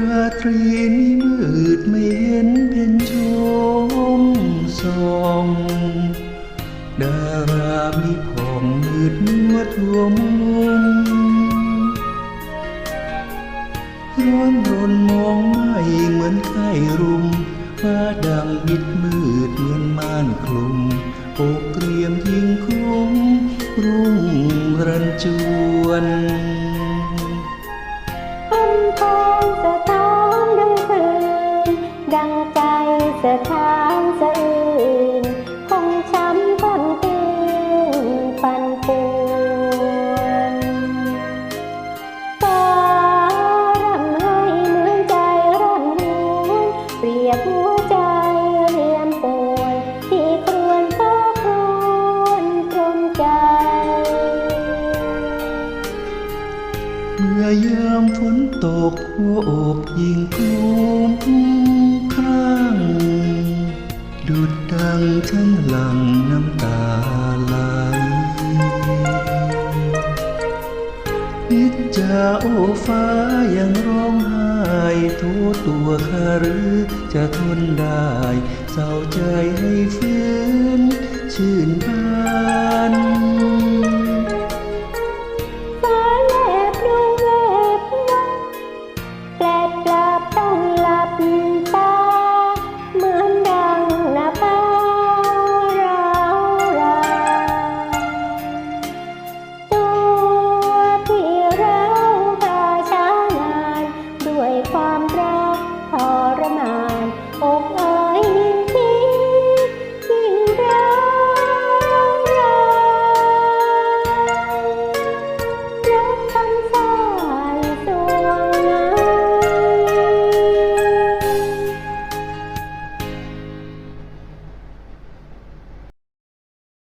ราตรีนี้มืดไม่เห็นเป็นชมสองดารามีผ่องมืดมัวทั่วมุมร้อนรนมองไม่เหมือนไข้รุมฟ้าดำมิดมืดเหมือนม่านคลุมโอกเกรียมยิงคลุ้มรุ่งรันจวน สะทานสะอื่นคงช้ำต้นตีนปันป่วนฟ้ารำให้เหมือนใจร่ำหวนเปรียบหัวใจเรียมป่วยที่ครวญฟ้าครวนตรมใจเมื่อยามฝนตกหัวอกยิงคลุ้มาโอฟ้ายังร้องไห้ทุตัวคาหรือ จะทนได้เศร้าใจให้ฟื้นชื่นบาน